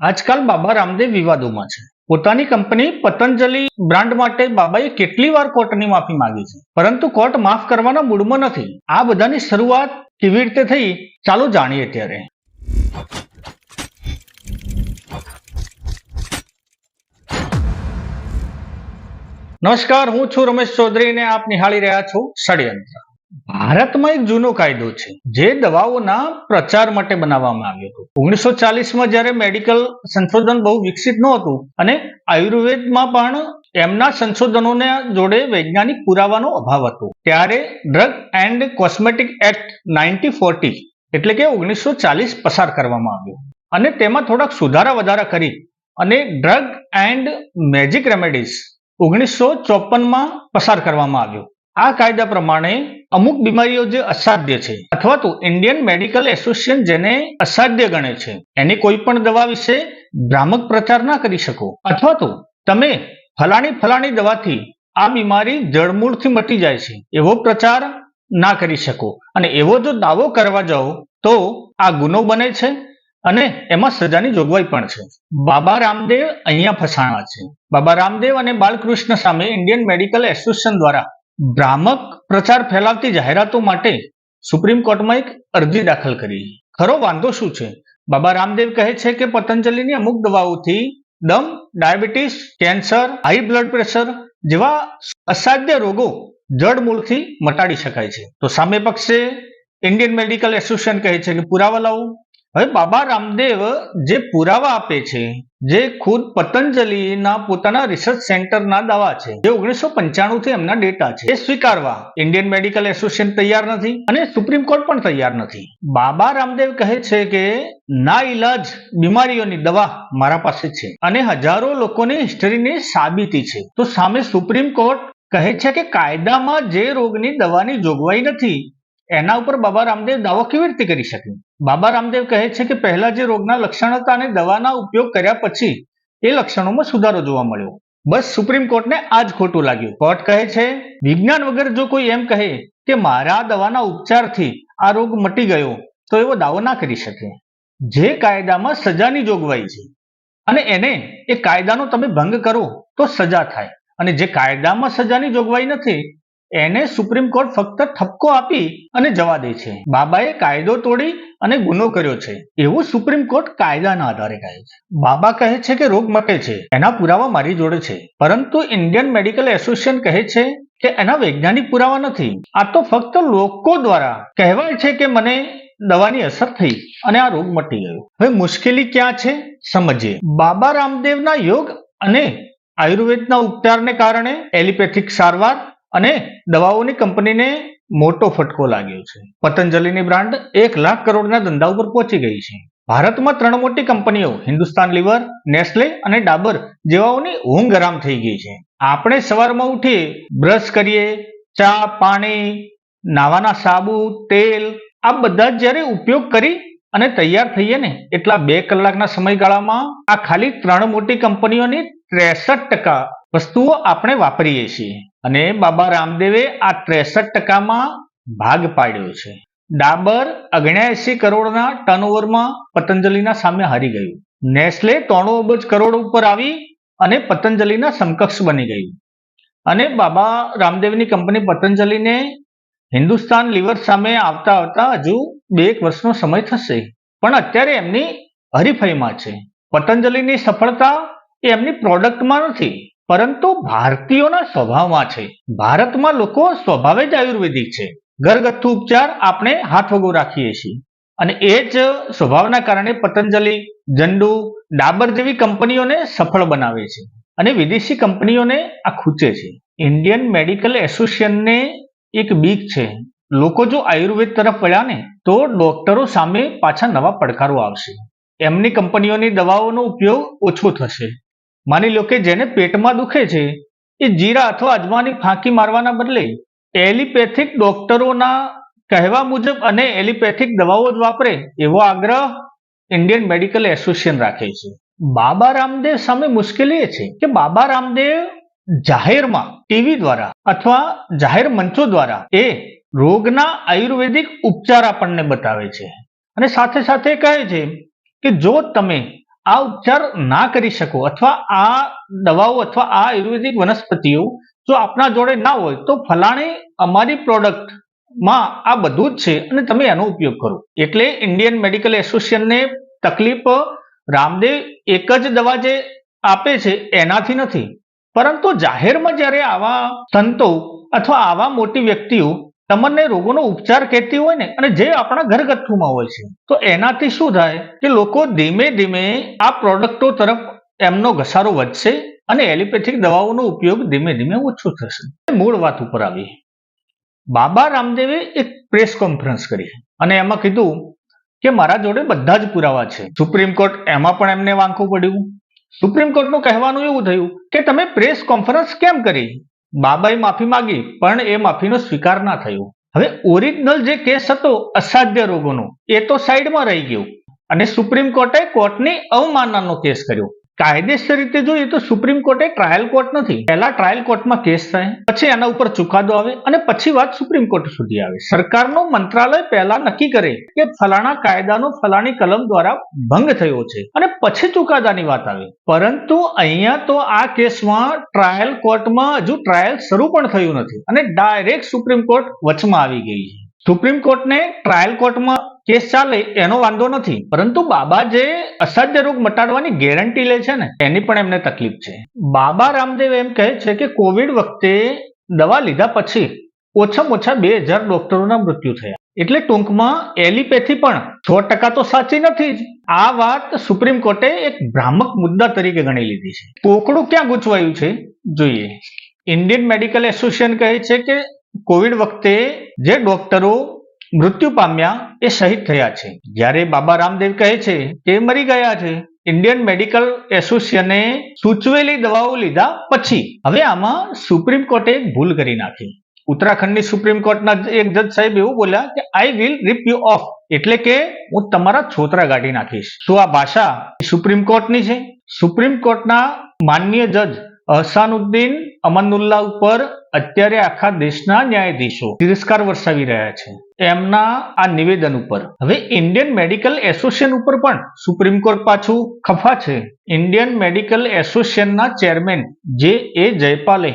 આજકાલ બાબા રામદેવ વિવાદોમાં છે. પોતાની કંપની પતંજલિ બ્રાન્ડ માટે બાબાએ કેટલી વાર કોર્ટની માફી માંગી છે. પરંતુ કોર્ટ માફ કરવાના મૂડમાં નથી. આ બધાની શરૂઆત કેવી રીતે થઈ, ચાલો જાણીએ ત્યારે. નમસ્કાર, હું છું રમેશ ચૌધરી ને આપ નિહાળી રહ્યા છો ષડયંત્ર. ભારતમાં એક જૂનો કાયદો છે. જે દવાઓના પ્રચાર માટે બનાવવામાં આવ્યો હતો. ઓગણીસો ચાલીસમાં જ્યારે મેડિકલ સંશોધન બહુ વિકસિત નહોતું અને આયુર્વેદમાં પણ એમના સંશોધનોને જોડે વૈજ્ઞાનિક પુરાવાનો અભાવ હતો. ત્યારે drug and cosmetic act ninety forty એટલે કે ઓગણીસો ચાલીસ પસાર કરવામાં આવ્યો. અને તેમાં થોડાક સુધારા વધારા કરી અને ડ્રગ એન્ડ મેજિક રેમેડીઝ ઓગણીસો ચોપનમાં પસાર કરવામાં આવ્યો. આ કાયદા પ્રમાણે અમુક બીમારીઓ જે અસાધ્ય છે અથવા તો ઇન્ડિયન મેડિકલ એસોસિએશન જેને અસાધ્ય ગણે છે. એની કોઈ પણ દવા વિશે ભ્રામક પ્રચાર ના કરી શકો. અથવા તો તમે ફલાણી ફલાણી દવાથી આ બીમારી જળમૂળથી મટી જાય છે એવો પ્રચાર ના કરી શકો. અને એવો જો દાવો કરવા જાઓ તો આ ગુનો બને છે અને એમાં સજાની જોગવાઈ પણ છે. બાબા રામદેવ અહીંયા ફસાણા છે. બાબા રામદેવ અને બાલકૃષ્ણ સામે ઇન્ડિયન મેડિકલ એસોસિએશન દ્વારા ભ્રામક પ્રચાર ફેલાવતી જાહેરાતો માટે સુપ્રીમ કોર્ટમાં એક અરજી દાખલ કરી. ખરો વાંધો શું છે? બાબા રામદેવ કહે છે કે પતંજલિની અમુક દવાઓથી દમ, diabetes, cancer, high blood pressure જેવા અસાધ્ય રોગો જડમૂળથી મટાડી શકાય છે. તો સામે પક્ષે ઇન્ડિયન મેડિકલ એસોસિએશન કહે છે કે પુરાવા લાવો. હવે બાબા રામદેવ જે પુરાવા આપે છે, જે ખુદ પતંજલિના પોતાના રિસર્ચ સેન્ટરના દાવા છે, જે ઓગણીસો પંચાણું થી એમના ડેટા છે, એ સ્વીકારવા. ઇન્ડિયન મેડિકલ એસોસિએશન તૈયાર નથી અને સુપ્રીમ કોર્ટ પણ તૈયાર નથી. બાબા રામદેવ કહે છે કે, ના ઇલાજ બીમારીઓની દવા મારા પાસે છે અને હજારો લોકોની હિસ્ટરીની સાબિતી છે. તો સામે સુપ્રીમ કોર્ટ કહે છે કે, કાયદામાં જે રોગની દવાની જોગવાઈ નથી, એના ઉપર બાબા રામદેવ દાવો કેવી રીતે કરી શકે? બાબા રામદેવ કહે છે કે પહેલા જે રોગના લક્ષણ હતા અને દવાના ઉપયોગ કર્યા પછી એ લક્ષણોમાં સુધારો જોવા મળ્યો. બસ સુપ્રીમ કોર્ટને આ જ ખોટું લાગ્યું. કોર્ટ કહે છે, વિજ્ઞાન વગર જો કોઈ એમ કહે કે મારા દવાના ઉપચારથી આ રોગ મટી ગયો, તો એવો દાવો ના કરી શકે. જે કાયદામાં સજાની જોગવાઈ છે અને એને એ કાયદાનો તમે ભંગ કરો તો સજા થાય. અને જે કાયદામાં સજાની જોગવાઈ નથી એને સુપ્રીમ કોર્ટ ફક્ત ઠપકો આપી અને જવા દે છે. બાબાએ કાયદો તોડી અને ગુનો કર્યો છે. એવું સુપ્રીમ કોર્ટ કાયદાના આધારે કહે છે. બાબા કહે છે કે રોગ મટે છે. એના પુરાવા મારી જોડે છે. પરંતુ ઇન્ડિયન મેડિકલ એસોસિએશન કહે છે કે એના વૈજ્ઞાનિક પુરાવા નથી. આ તો ફક્ત લોકો દ્વારા કહેવાય છે કે મને દવાની અસર થઈ અને આ રોગ મટી ગયો. હવે મુશ્કેલી ક્યાં છે? સમજીએ. બાબા રામદેવના યોગ અને આયુર્વેદના ઉપચારને કારણે એલિપેથિક સારવાર અને દવાઓની કંપનીને મોટો ફટકો લાગ્યો છે. પતંજલિની બ્રાન્ડ એક લાખ કરોડના ધંધા ઉપર પહોંચી ગઈ છે. ભારતમાં ત્રણ મોટી કંપનીઓ, હિન્દુસ્તાન લીવર, નેસ્લે અને ડાબર, જેવાઓની ઊંઘ આરામ થઈ ગઈ છે. આપણે સવારમાં ઉઠીએ બ્રશ કરીએ, ચા, પાણી, નાવાના સાબુ, તેલ, આ બધા જ્યારે ઉપયોગ કરી અને તૈયાર થઈએ ને, એટલા બે કલાકના સમયગાળામાં આ ખાલી ત્રણ મોટી કંપનીઓની ત્રેસઠ ટકા વસ્તુઓ આપણે વાપરીએ છીએ અને બાબા રામદેવે આ ત્રેસઠ ટકામાં ભાગ પાડ્યો છે. ડાબર અગણ્યાએસી કરોડના ટર્નઓવરમાં પતંજલિના સામે હારી ગયું. નેસ્લે ત્રણો અબજ કરોડ ઉપર આવી અને પતંજલિના સમકક્ષ બની ગયું. અને બાબા રામદેવની કંપની પતંજલિને હિન્દુસ્તાન લીવર સામે આવતા આવતા હજુ બે એક વર્ષનો સમય થશે. પણ અત્યારે એમની હરીફાઈમાં છે. પતંજલિની સફળતા એ એમની પ્રોડક્ટમાં નથી. પરંતુ ભારતીયોના સ્વભાવમાં છે. ભારતમાં લોકો સ્વભાવે જ આયુર્વેદિક છે. ઘરગથ્થુ ઉપચાર આપણે હાથ વગો રાખીએ છીએ. અને એ જ સ્વભાવના કારણે પતંજલિ, જંડુ, ડાબર જેવી કંપનીઓને સફળ બનાવે છે અને વિદેશી કંપનીઓને આ ખૂચે છે. ઇન્ડિયન મેડિકલ એસોસિએશનને એક બીક છે. લોકો જો આયુર્વેદ તરફ વળ્યા ને તો ડોક્ટરો સામે પાછા નવા પડકારો આવશે. એમની કંપનીઓની દવાઓનો ઉપયોગ ઓછો થશે. માની લો કે જેને પેટમાં દુખે છે, એ જીરા અથવા અજમાની ફાંકી મારવાના બદલે એલિપેથિક ડોક્ટરોના કહેવા મુજબ અને એલિપેથિક દવાઓ જ વાપરે એવો આગ્રહ ઇન્ડિયન મેડિકલ એસોસિએશન રાખે છે. બાબા રામદેવ સામે મુશ્કેલી એ છે કે બાબા રામદેવ જાહેરમાં ટીવી દ્વારા અથવા જાહેર મંચો દ્વારા એ રોગના આયુર્વેદિક ઉપચાર આપણને બતાવે છે. અને સાથે સાથે કહે છે કે જો તમે આ ઉપચાર ના કરી શકો અથવા આ દવાઓ અથવા આ આયુર્વેદિક વનસ્પતિઓ જો આપના જોડે ના હોય તો ફલાણી અમારી પ્રોડક્ટમાં આ બધું જ છે અને તમે એનો ઉપયોગ કરો. એટલે ઇન્ડિયન મેડિકલ એસોસિએશનને તકલીફ રામદેવ એક જ દવા જે આપે છે એનાથી નથી. પરંતુ જાહેરમાં જ્યારે આવા સંતો અથવા આવા મોટી વ્યક્તિઓ તમને રોગોનો ઉપચાર કહેતી હોય ને, અને જે આપણા ઘરગથ્થુમાં હોય છે, તો એનાથી શું થાય કે લોકો ધીમે ધીમે આ પ્રોડક્ટો તરફ એમનો ઘસારો વધશે અને એલિપેથિક દવાઓનો ઉપયોગ ધીમે ધીમે ઓછો થશે. મૂળ વાત ઉપર આવી બાબા રામદેવે એક પ્રેસ કોન્ફરન્સ કરી, અને એમાં કીધું કે મારા જોડે બધા જ પુરાવા છે. સુપ્રીમ કોર્ટ એમાં પણ એમને વાંકું પડ્યું. સુપ્રીમ કોર્ટનું કહેવાનું એવું થયું કે તમે પ્રેસ કોન્ફરન્સ કેમ કરી? બાબાએ માફી માંગી, પણ એ માફીનો સ્વીકાર ના થયો. હવે ઓરિજિનલ જે કેસ હતો અસાધ્ય રોગોનો, એ તો સાઈડમાં રહી ગયો. અને સુપ્રીમ કોર્ટે કોર્ટની અવમાનનાનો કેસ કર્યો. કાયદેસર રીતે જોઈએ તો સુપ્રીમ કોર્ટે ટ્રાયલ કોર્ટ નથી. પહેલા ટ્રાયલ કોર્ટમાં કેસ થાય, પછી એના ઉપર ચુકાદો આવે અને પછી વાત સુપ્રીમ કોર્ટ સુધી આવે. સરકારનું મંત્રાલય પહેલા નક્કી કરે કે ફલાણા કાયદાનો ફલાણી કલમ દ્વારા ભંગ થયો છે અને પછી ચુકાદાની વાત આવે. પરંતુ અહીંયા તો આ કેસમાં ટ્રાયલ કોર્ટમાં હજુ ટ્રાયલ શરૂ પણ થયું નથી અને ડાયરેક્ટ સુપ્રીમ કોર્ટ વચમાં આવી ગઈ છે. સુપ્રીમ કોર્ટને ટ્રાયલ કોર્ટમાં કેસ ચાલે એનો વાંધો નથી. પરંતુ બાબા જે અસાધ્ય રોગ મટાડવાની ગેરંટી લે છે ને? એની પણ એમને તકલીફ છે. બાબા રામદેવ એમ કહે છે કે કોવિડ વખતે દવા લીધા પછી ઓછામાં ઓછા બે હજાર ડોક્ટરોના મૃત્યુ થયા. એટલે ટૂંકમાં એલિપેથી પણ સો ટકા તો સાચી નથી જ. આ વાત સુપ્રીમ કોર્ટે એક ભ્રામક મુદ્દા તરીકે ગણી લીધી છે. કોકડું ક્યાં ગૂંચવાયું છે? જોઈએ. ઇન્ડિયન મેડિકલ એસોસિએશન કહે છે કે કોવિડ વખતે જે ડોક્ટરો મૃત્યુ પામ્યા એ શહીદ થયા છે. જ્યારે બાબા રામદેવ કહે છે કે મરી ગયા છે ઇન્ડિયન મેડિકલ એસોસિએશને સૂચવેલી દવાઓ લીધા પછી. હવે આમાં સુપ્રીમ કોર્ટે એક ભૂલ કરી નાખી. ઉત્તરાખંડની સુપ્રીમ કોર્ટના એક જજ સાહેબ એવું બોલ્યા કે I will rip you off એટલે કે, હું તમારા છોતરા કાઢી નાખીશ. શું આ ભાષા સુપ્રીમ કોર્ટની છે. સુપ્રીમ કોર્ટના માનનીય જજ અહસાનુદ્દીન અમનુલ્લા ઉપર અત્યારે આખા દેશના ન્યાયાધીશો તિરસ્કાર વરસાવી રહ્યા છે. એમના આ નિવેદન ઉપર. હવે ઇન્ડિયન મેડિકલ એસોસિએશન ઉપર પણ સુપ્રીમ કોર્ટ પાછું ખફા છે. ઇન્ડિયન મેડિકલ એસોસિએશનના ચેરમેન જે એ જયપાલે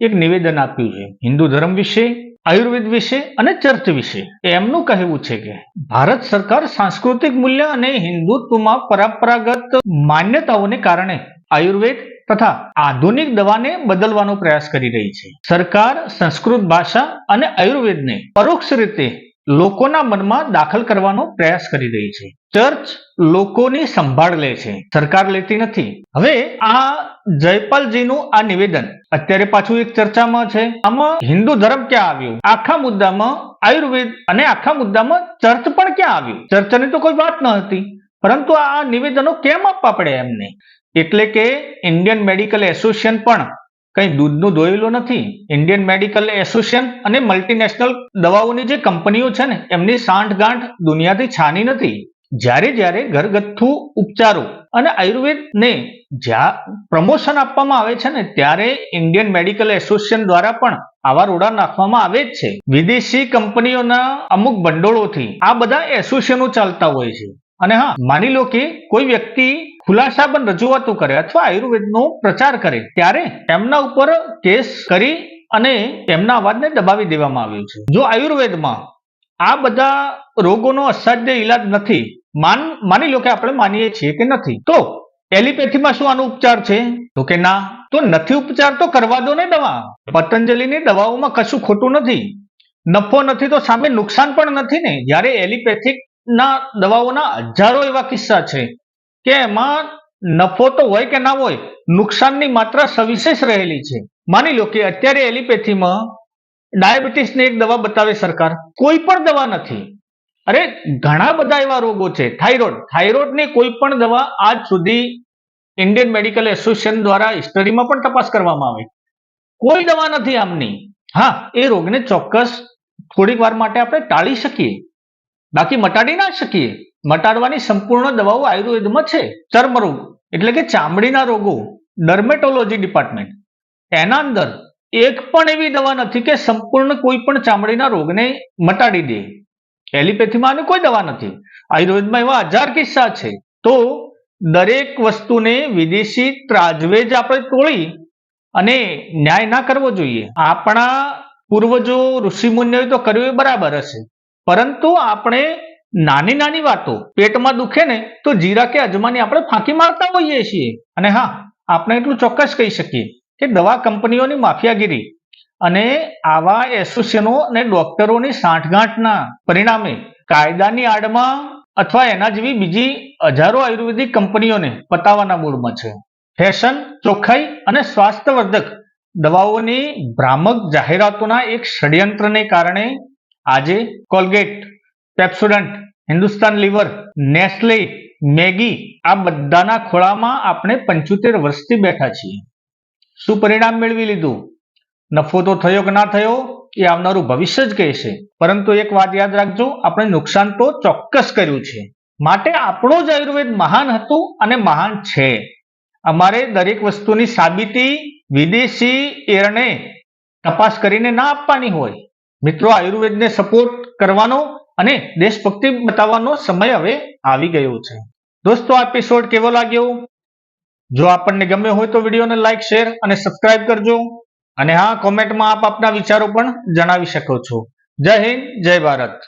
એક નિવેદન આપ્યું છે. હિન્દુ ધર્મ વિશે, આયુર્વેદ વિશે અને ચર્ચ વિશે. એમનું કહેવું છે કે, ભારત સરકાર સાંસ્કૃતિક મૂલ્ય અને હિન્દુત્વમાં પરંપરાગત માન્યતાઓને કારણે આયુર્વેદ તથા આધુનિક દવાને બદલવાનો પ્રયાસ કરી રહી છે. સરકાર, સંસ્કૃત ભાષા અને આયુર્વેદને પરોક્ષ રીતે લોકોના મનમાં દાખલ કરવાનો પ્રયાસ કરી રહી છે. ચર્ચ લોકોની સંભાળ લે છે. સરકાર લેતી નથી. હવે આ જયપાલજીનું આ નિવેદન અત્યારે પાછું એક ચર્ચામાં છે. આમાં હિન્દુ ધર્મ ક્યાં આવ્યું? આખા મુદ્દામાં આયુર્વેદ અને આખા મુદ્દામાં ચર્ચ પણ ક્યાં આવ્યું? ચર્ચની તો કોઈ વાત ન હતી. પરંતુ આ નિવેદનો કેમ આપવા પડે એમને? એટલે કે ઇન્ડિયન મેડિકલ એસોસિએશન પણ કંઈ દૂધનું દોયેલું નથી. ઇન્ડિયન મેડિકલ એસોસિએશન અને મલ્ટીનેશનલ દવાઓની જે કંપનીઓ છે ને, એમની સાંઠગાંઠ દુનિયાથી છાની નથી. જ્યારે જ્યારે ઘરગથ્થુ ઉપચારો અને આયુર્વેદને જ્યાં પ્રમોશન આપવામાં આવે છે ને, ત્યારે ઇન્ડિયન મેડિકલ એસોસિએશન દ્વારા પણ આવા રોડા નાખવામાં આવે જ છે. વિદેશી કંપનીઓના અમુક ભંડોળોથી આ બધા એસોસિએશનો ચાલતા હોય છે. અને હા, માની લો કે કોઈ વ્યક્તિ ખુલાસા પણ રજૂઆતો કરે અથવા આયુર્વેદનો પ્રચાર કરે, ત્યારે એમના ઉપર કેસ કરી અને એમના અવાજને દબાવી દેવામાં આવ્યું છે. જો આયુર્વેદમાં આ બધા રોગોનો અસાધ્ય ઈલાજ નથી, માન, માની લો કે આપણે માનીએ છીએ કે નથી, તો એલિપેથીમાં શું આનો ઉપચાર છે? તો કે ના. તો નથી ઉપચાર તો કરવા દો ને દવા. પતંજલિની દવાઓમાં કશું ખોટું નથી. નફો નથી તો સામે નુકસાન પણ નથી ને. જ્યારે એલિપેથિક ના દવાઓના હજારો એવા કિસ્સા છે. કે એમાં નફો તો હોય કે ના હોય, નુકસાનની માત્રા સવિશેષ રહેલી છે. માની લો કે અત્યારે એલિપેથીમાં ડાયાબિટીસની એક દવા બતાવે સરકાર, કોઈ પણ દવા નથી. અરે, ઘણા બધા એવા રોગો છે. થાઇરોઇડ. થાઇરોઇડની કોઈ પણ દવા આજ સુધી ઇન્ડિયન મેડિકલ એસોસિએશન દ્વારા હિસ્ટરીમાં પણ તપાસ કરવામાં આવી. કોઈ દવા નથી આમની. હા, એ રોગને ચોક્કસ થોડીક વાર માટે આપણે ટાળી શકીએ. બાકી મટાડી ના શકીએ. મટાડવાની સંપૂર્ણ દવાઓ આયુર્વેદમાં છે. ચર્મરોગ, એટલે કે ચામડીના રોગો, ડર્મેટોલોજી ડિપાર્ટમેન્ટ. એના અંદર એક પણ એવી દવા નથી કે સંપૂર્ણ કોઈ પણ ચામડીના રોગને મટાડી દે. એલિપેથીમાં આની કોઈ દવા નથી. આયુર્વેદમાં એવા હજાર કિસ્સા છે. તો દરેક વસ્તુને વિદેશી ત્રાજવે જ આપણે તોડી અને ન્યાય ના કરવો જોઈએ. આપણા પૂર્વજો ઋષિમુનિઓએ તો કર્યું એ બરાબર હશે. પરંતુ આપણે નાની નાની વાતો પેટમાં દુખે ને તો જીરા કે અજમાની આપણે ફાંકી મારતા હોઈએ છીએ. અને હા, આપણે એટલું ચોક્કસ કહી શકીએ કે દવા કંપનીઓની માફિયાગીરી અને આવા એસોસિએશનો અને ડોક્ટરોની સાંઠગાંઠના પરિણામે કાયદાની આડમાં અથવા એના જેવી બીજી હજારો આયુર્વેદિક કંપનીઓને પતાવવાના મૂળમાં છે. ફેશન, ચોખ્ખાઈ અને સ્વાસ્થ્યવર્ધક દવાઓની ભ્રામક જાહેરાતોના એક ષડયંત્રને કારણે આજે Colgate Pepsodent, Hindustan lever, Nestle, Maggi, આ બધાના ખોળામાં આપણે પંચોતેર વર્ષથી બેઠા છીએ. શું પરિણામ મેળવી લીધું? નફો તો થયો કે ના થયો એ આવનારું ભવિષ્ય જ કહેશે. પરંતુ એક વાત યાદ રાખજો, આપણે નુકસાન તો ચોક્કસ કર્યું છે. માટે આપણો જ આયુર્વેદ મહાન હતું અને મહાન છે. અમારે દરેક વસ્તુની સાબિતી વિદેશી એરને તપાસ કરીને ના આપવાની હોય. મિત્રો, આયુર્વેદને સપોર્ટ કરવાનો અને દેશભક્તિ બતાવવાનો સમય હવે આવી ગયો છે. દોસ્તો, આ એપિસોડ કેવો લાગ્યો? જો આપણને ગમ્યો હોય તો વિડીયોને લાઈક શેર અને સબસ્ક્રાઇબ કરજો. અને હા કોમેન્ટમાં આપ આપના વિચારો પણ જણાવી શકો છો. જય હિન્દ, જય ભારત.